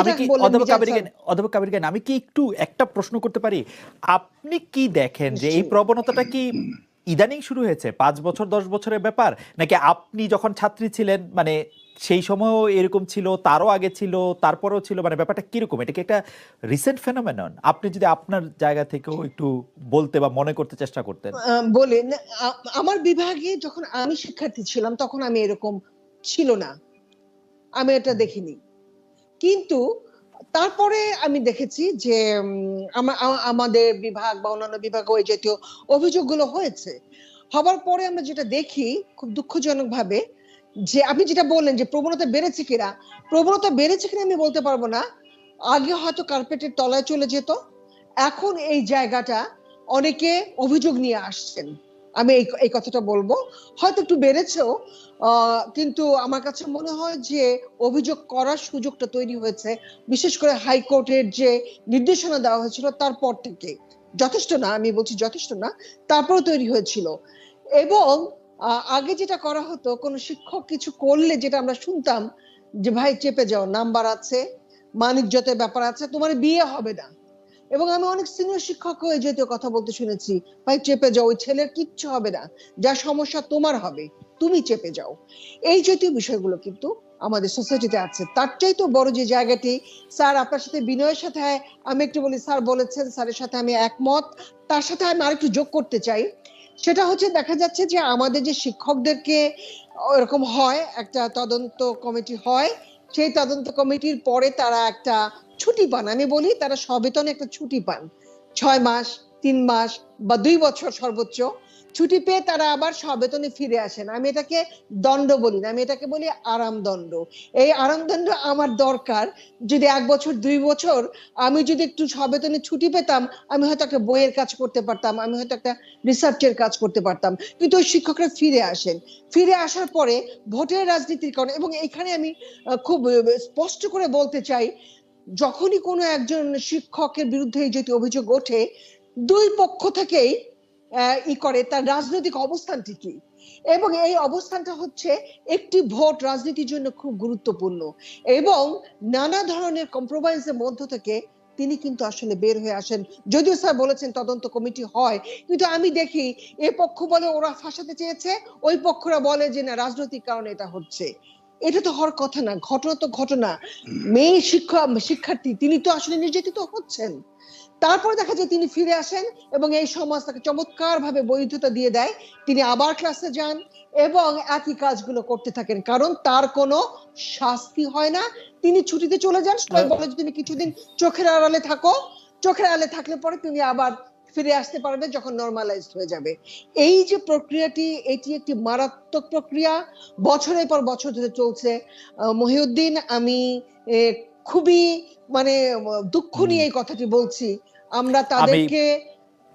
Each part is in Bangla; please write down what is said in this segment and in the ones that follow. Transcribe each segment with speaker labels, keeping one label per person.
Speaker 1: আমি কি অধ্যাপক কাবেরী অধ্যাপক কাবেরী আমি কি একটু একটা প্রশ্ন করতে পারি? আপনি কি দেখেন যে এই প্রবণতাটা কি ইদানিং শুরু হয়েছে? পাঁচ বছর দশ বছরের ব্যাপার? নাকি আপনি যখন ছাত্রী ছিলেন মানে সেই সময়ও এরকম ছিল তারও আগে ছিল তারপরেও ছিল মানে ব্যাপারটা কীরকম? এটা কি একটা রিসেন্ট ফেনোমেনন আপনি যদি আপনার জায়গা থেকেও একটু বলতে বা মনে করতে চেষ্টা করতেন।
Speaker 2: বলেন আমার বিভাগে যখন আমি শিক্ষার্থী ছিলাম তখন আমি এরকম ছিল না। আমি এটা দেখিনি। কিন্তু তারপরে আমি দেখেছি যে আমাদের বিভাগ বা অন্যান্য বিভাগ ওই জাতীয় অভিযোগগুলো হয়েছে। হবার পরে আমরা যেটা দেখি খুব দুঃখজনক ভাবে যে, আপনি যেটা বললেন যে, প্রবণতা বেড়েছে কিনা, প্রবণতা বেড়েছে কিনা আমি বলতে পারব না। আগে হয়তো কার্পেটের তলায় চলে যেত, এখন এই জায়গাটা অনেকে অভিযোগ নিয়ে আসছেন। আমি এই এই কথাটা বলব। হয়তো একটু বেড়েছেও কিন্তু আমার কাছে মনে হয় যে অভিযোগ করার সুযোগটা তৈরি হয়েছে। বিশেষ করে হাইকোর্টের যে নির্দেশনা দেওয়া হয়েছিল তারপর থেকে। যথেষ্ট না, আমি বলছি যথেষ্ট না, তারপরও তৈরি হয়েছিল। এবং আগে যেটা করা হতো, কোন শিক্ষক কিছু করলে যেটা আমরা শুনতাম যে, ভাই, চেপে যাও, নাম্বার আছে মানিজ্যতের ব্যাপার আছে, তোমার বিয়ে হবে না। এবং আমি অনেক সিনিয়র শিক্ষক এই জাতীয় কথা বলতে শুনেছি, ভাই চেপে যাও, ওই ছেলের কিচ্ছু হবে না। যা সমস্যা তোমার হবে, তুমি চেপে যাও। এই জাতীয় বিষয়গুলো কিন্তু আমাদের সোসাইটিতে আছে। তার চাইতে বড় যে জায়গাটি, স্যার আপনার সাথে বিনয়ের সাথে আমি একটু বলি, স্যার বলেছেন, স্যারের সাথে আমি একমত। তার সাথে আমি আরেকটু যোগ করতে চাই। সেটা হচ্ছে, দেখা যাচ্ছে যে আমাদের যে শিক্ষকদেরকে এরকম হয়, একটা তদন্ত কমিটি হয় সেই তদন্ত কমিটির পরে তারা একটা ছুটি পান। আমি বলি তারা সবেতনে একটা ছুটি পান। ছয় মাস, তিন মাস বা দুই বছর সর্বোচ্চ। ছুটি পেয়ে তারা আবার সবেতনে ফিরে আসেন। আমি এটাকে দণ্ড বলি না, আমি এটাকে বলি আরাম দণ্ড এই আরাম দণ্ড আমার দরকার। যদি এক বছর, দুই বছর আমি যদি একটু সবেতনে ছুটি পেতাম, আমি হয়তো একটা বইয়ের কাজ করতে পারতাম, আমি হয়তো একটা রিসার্চের কাজ করতে পারতাম। কিন্তু ওই শিক্ষকরা ফিরে আসেন। ফিরে আসার পরে ভোটের রাজনীতির কারণে, এবং এখানে আমি খুব স্পষ্ট করে বলতে চাই, যখনই কোনো একজন শিক্ষকের বিরুদ্ধে যদি অভিযোগ ওঠে, দুই পক্ষ থেকেই ই করে, তার রাজনৈতিক অবস্থানটি কি? এবং এই অবস্থানটা হচ্ছে একটি ভোট রাজনীতির জন্য খুব গুরুত্বপূর্ণ এবং নানা ধরনের কম্প্রোমাইজের মধ্য থেকে তিনি কিন্তু আসলে বের হয়ে আসেন। যদিও স্যার বলেছেন তদন্ত কমিটি হয়, কিন্তু আমি দেখি এ পক্ষ বলে ওরা ফাঁসাতে চেয়েছে, ওই পক্ষরা বলে যে না, রাজনৈতিক কারণে এটা হচ্ছে। এটা তো হওয়ার কথা না, ঘটনা তো ঘটনা। মেয়ে শিক্ষা শিক্ষার্থী, তিনি তো আসলে নির্যাতিত হচ্ছেন। তারপর দেখা যায় তিনি ফিরে আসেন এবং এই সমাজ তাকে চমৎকার ভাবে বৈধতা দিয়ে দেয়। তিনি আবার ক্লাসে যান এবং একই কাজগুলো করতে থাকেন, কারণ তার কোনো শাস্তি হয় না। তিনি ছুটিতে চলে যান, সবাই বলে যে, তুমি কিছুদিন চোখের আড়ালে থাকো। চোখের আড়ালে থাকলে পরে তুমি আবার ফিরে আসতে পারবে যখন নর্মালাইজড হয়ে যাবে। এই যে প্রক্রিয়াটি, এটি একটি মারাত্মক প্রক্রিয়া। বছরের পর বছর ধরে চলছে। মহিউদ্দিন, আমি খুবই মানে দুঃখ নিয়ে এই কথাটি বলছি। আমরা তাদেরকে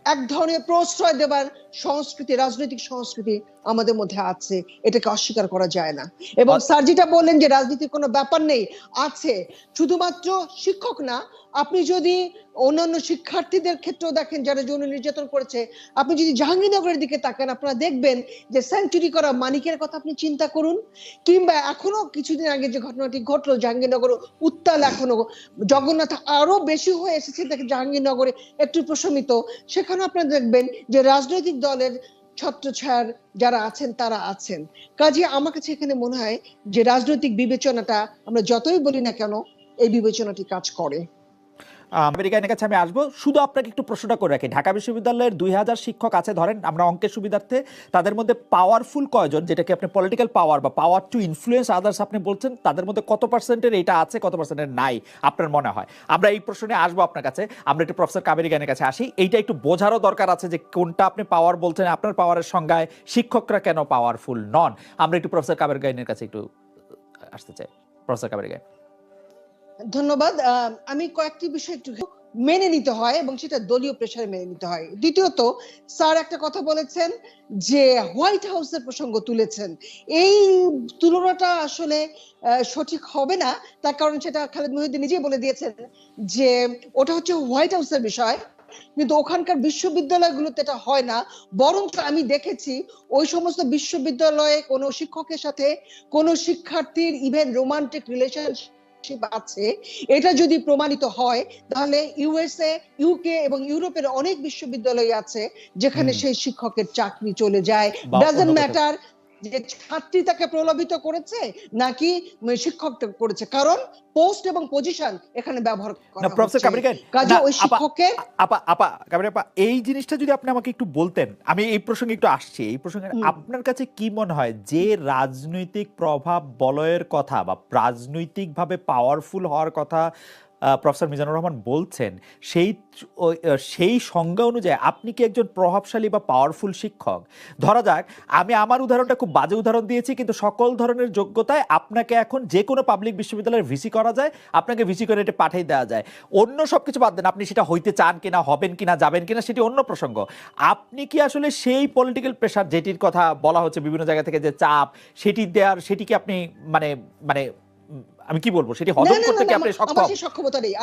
Speaker 2: এক ধরনের প্রশ্রয় দেবার সংস্কৃতি রাজনৈতিক সংস্কৃতি আমাদের মধ্যে আছে। এটাকে অস্বীকার করা যায় না। এবং স্যার যেটা বললেন যে রাজনীতির কোনো ব্যাপার নেই আছে। শুধুমাত্র শিক্ষক না আপনি যদি অন্যান্য শিক্ষার্থীদের ক্ষেত্রেও দেখেন যারা যৌন নির্যাতন করেছে আপনি যদি জাহাঙ্গীরনগরের দিকে তাকান আপনারা দেখবেন যে সেঞ্চুরি করা মানিকের কথা আপনি চিন্তা করুন কিংবা এখনও কিছুদিন আগে যে ঘটনাটি ঘটলো জাহাঙ্গীরনগর উত্তাল এখনও জগন্নাথ আরও বেশি হয়ে এসেছে দেখেন জাহাঙ্গীরনগরে একটু প্রশমিত। সেখানে আপনারা দেখবেন যে রাজনৈতিক দলের ছত্রছায়ার যারা আছেন, তারা আছেন। কাজে, আমার কাছে এখানে মনে হয় যে রাজনৈতিক বিবেচনাটা আমরা যতই বলি না কেন, এই বিবেচনাটি কাজ করে।
Speaker 1: আমেরিকানের কাছে আমি আসব। শুধু আপনাকে একটু প্রশ্নটা করে রাখি। ঢাকা বিশ্ববিদ্যালয়ের দুই হাজার শিক্ষক আছে, ধরেন আমরা অঙ্কের সুবিধার্থে, তাদের মধ্যে পাওয়ারফুল কয়জন, যেটাকে আপনি পলিটিক্যাল পাওয়ার বা পাওয়ার টু ইনফ্লুয়েন্স আদার্স আপনি বলছেন, তাদের মধ্যে কত পার্সেন্টের এটা আছে, কত পার্সেন্টের নাই, আপনার মনে হয়? আমরা এই প্রশ্নে আসব আপনার কাছে। আমরা একটু প্রফেসর কাবেরি গানের কাছে আসি। এইটা একটু বোঝারও দরকার আছে যে কোনটা আপনি পাওয়ার বলছেন, আপনার পাওয়ারের সংজ্ঞায় শিক্ষকরা কেন পাওয়ারফুল নন। আমরা একটু প্রফেসর কাবের গাইনের কাছে একটু আসতে চাই। প্রফেসর কাবেরি গাইন
Speaker 2: ধন্যবাদ। আমি কয়েকটি বিষয় একটু মেনে নিতে হয় এবং সেটা দলীয় প্রেশারে মেনে নিতে হয়। দ্বিতীয়ত, স্যার একটা কথা বলেছেন যে হোয়াইট হাউসের প্রসঙ্গ তুলেছেন। এই তুলনাটা আসলে সঠিক হবে না। তার কারণ সেটা খালেদ মহিউদ্দিন নিজেই বলে দিয়েছেন যে ওটা হচ্ছে হোয়াইট হাউসের বিষয়। কিন্তু ওখানকার বিশ্ববিদ্যালয়গুলোতে এটা হয় না। বরং আমি দেখেছি ওই সমস্ত বিশ্ববিদ্যালয়ে কোনো শিক্ষকের সাথে কোনো শিক্ষার্থীর ইভেন রোমান্টিক রিলেশন আছে এটা যদি প্রমাণিত হয় তাহলে ইউএসএ ইউকে এবং ইউরোপের অনেক বিশ্ববিদ্যালয় আছে যেখানে সেই শিক্ষকের চাকরি চলে যায়। ডাজন্ট। ম্যাটার যে ছাত্রী তাকে প্রলোভিত করেছে নাকি শিক্ষক করেছে? কারণ পোস্ট এবং পজিশন এখানে ব্যবহার
Speaker 1: না
Speaker 2: করা
Speaker 1: প্রফেসর কাবরিকান
Speaker 2: কাজে ওই শিক্ষকের
Speaker 1: আপা আপা কাবরি আপা এই জিনিসটা যদি আপনি আমাকে একটু বলতেন আমি এই প্রসঙ্গে একটু আসছি। এই প্রসঙ্গে আপনার কাছে কি মনে হয় যে রাজনৈতিক প্রভাব বলয়ের কথা বা রাজনৈতিকভাবে পাওয়ারফুল হওয়ার কথা প্রফেসর মিজানুর রহমান বলছেন, সেই সেই সংজ্ঞা অনুযায়ী আপনি কি একজন প্রভাবশালী বা পাওয়ারফুল শিক্ষক? ধরা যাক, আমি আমার উদাহরণটা খুব বাজে উদাহরণ দিয়েছি, কিন্তু সকল ধরনের যোগ্যতায় আপনাকে এখন যে কোনো পাবলিক বিশ্ববিদ্যালয়ের ভিসি করা যায়, আপনাকে ভিসি করে এটা পাঠিয়ে দেওয়া যায়। অন্য সব কিছু বাদ দেন, আপনি সেটা হইতে চান কিনা, হবেন কিনা, যাবেন কিনা, সেটি অন্য প্রসঙ্গ। আপনি কি আসলে সেই পলিটিক্যাল প্রেশার যেটির কথা বলা হচ্ছে বিভিন্ন জায়গা থেকে যে চাপ, সেটি দেওয়ার সেটি কি আপনি মানে মানে আমি কি বলব? সেটি হজম করতে কি আপনি সক্ষম?
Speaker 2: সক্ষমতা নেই।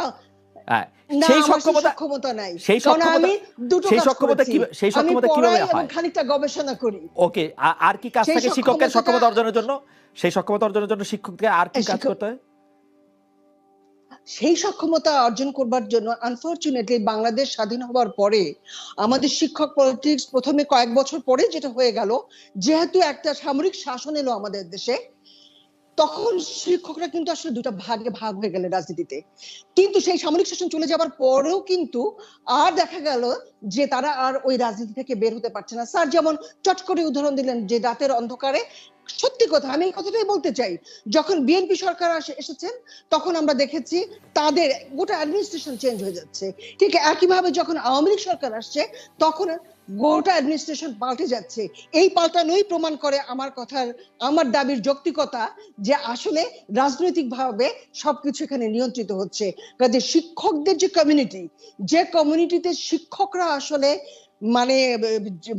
Speaker 1: হ্যাঁ সেই সক্ষমতা
Speaker 2: সক্ষমতা নাই।
Speaker 1: সেই সক্ষমতা-
Speaker 2: আমি দুটো
Speaker 1: সেই সক্ষমতা কি- সেই সক্ষমতা কীভাবে হয়?
Speaker 2: খানিকটা গবেষণা করি।
Speaker 1: ওকে আর কি কাজ থাকে শিক্ষকের সক্ষমতা অর্জনের জন্য? সেই সক্ষমতা অর্জনের জন্য শিক্ষককে আর কি কাজ করতে হয়?
Speaker 2: সেই সক্ষমতা অর্জন করবার জন্য আনফরচুনেটলি বাংলাদেশ স্বাধীন হওয়ার পরে আমাদের শিক্ষক পলিটিক্স প্রথমে কয়েক বছর পরে যেটা হয়ে গেল যেহেতু একটা সামরিক শাসন এলো আমাদের দেশে তখন শিক্ষকরা কিন্তু আসলে দুটা ভাগে ভাগ হয়ে গেলেন রাজনীতিতে। কিন্তু সেই সামরিক শাসন চলে যাবার পরেও কিন্তু আর দেখা গেল যে তারা আর ওই রাজনীতি থেকে বের হতে পারছে না। স্যার যেমন চট করে উদাহরণ দিলেন যে রাতের অন্ধকারে সত্যি কথা, আমি এই কথাটাই বলতে চাই। যখন বিএনপি সরকার এসেছেন, তখন আমরা দেখেছি তাদের গোটা অ্যাডমিনিস্ট্রেশন চেঞ্জ হয়ে যাচ্ছে। ঠিক একইভাবে যখন আওয়ামী লীগ সরকার আসছে, তখন গোটা অ্যাডমিনিস্ট্রেশন পাল্টে যাচ্ছে। এই পাল্টানোই প্রমাণ করে আমার কথার, আমার দাবির যৌক্তিকতা যে আসলে রাজনৈতিকভাবে সবকিছু এখানে নিয়ন্ত্রিত হচ্ছে। কাজে শিক্ষকদের যে কমিউনিটি যে কমিউনিটিতে শিক্ষকরা আসলে মানে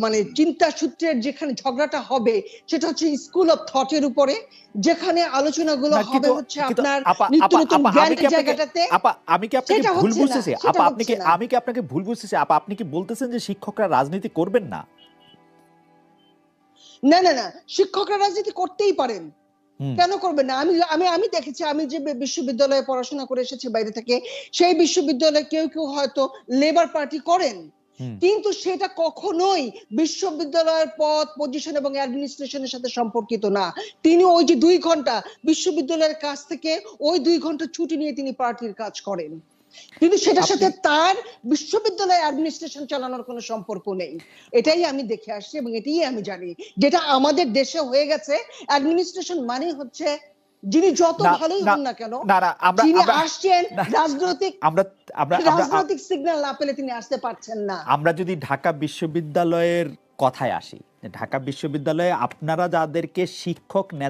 Speaker 2: মানে চিন্তা সূত্রের যেখানে ঝগড়াটা হবে সেটা হচ্ছে স্কুল অফ থটের উপরে যেখানে আলোচনাগুলো হবে হচ্ছে আপনার নিত্য নতুন জ্ঞানের জায়গাটাতে।
Speaker 1: আপা আমি কি আপনাকে ভুল বুঝতেছি আপা আপনি কি আমি কি আপনাকে ভুল বুঝতেছি আপা আপনি কি বলতেছেন যে শিক্ষকরা রাজনীতি করবেন না?
Speaker 2: না না না শিক্ষকরা রাজনীতি করতেই পারেন। কেন করবেন না? আমি আমি আমি দেখেছি আমি যে বিশ্ববিদ্যালয়ে পড়াশোনা করে এসেছি বাইরে থেকে সেই বিশ্ববিদ্যালয়ে কেউ কেউ হয়তো লেবার পার্টি করেন। কিন্তু সেটা কখনোই বিশ্ববিদ্যালয়ের পদ পজিশন এবং অ্যাডমিনিস্ট্রেশনের সাথে সম্পর্কিত না। তিনি ওই যে দুই ঘণ্টা বিশ্ববিদ্যালয়ের কাছ থেকে ওই দুই ঘণ্টা ছুটি নিয়ে তিনি পার্টির কাজ করেন। কিন্তু সেটার সাথে তার বিশ্ববিদ্যালয় অ্যাডমিনিস্ট্রেশন চালানোর কোনো সম্পর্ক নেই। এটাই আমি দেখে আসছি এবং এটাই আমি জানি। যেটা আমাদের দেশে হয়ে গেছে অ্যাডমিনিস্ট্রেশন মানে হচ্ছে যিনি যত ভালোই হন না কেন যিনি আসছেন রাজনৈতিক
Speaker 1: আমরা আমরা আমরা
Speaker 2: রাজনৈতিক সিগন্যাল না পেলে তিনি আসতে পারছেন না।
Speaker 1: আমরা যদি ঢাকা বিশ্ববিদ্যালয়ের কথায় আসি ঢাকা বিশ্ববিদ্যালয়ে আপনারা যাদেরকে শিক্ষক নেতা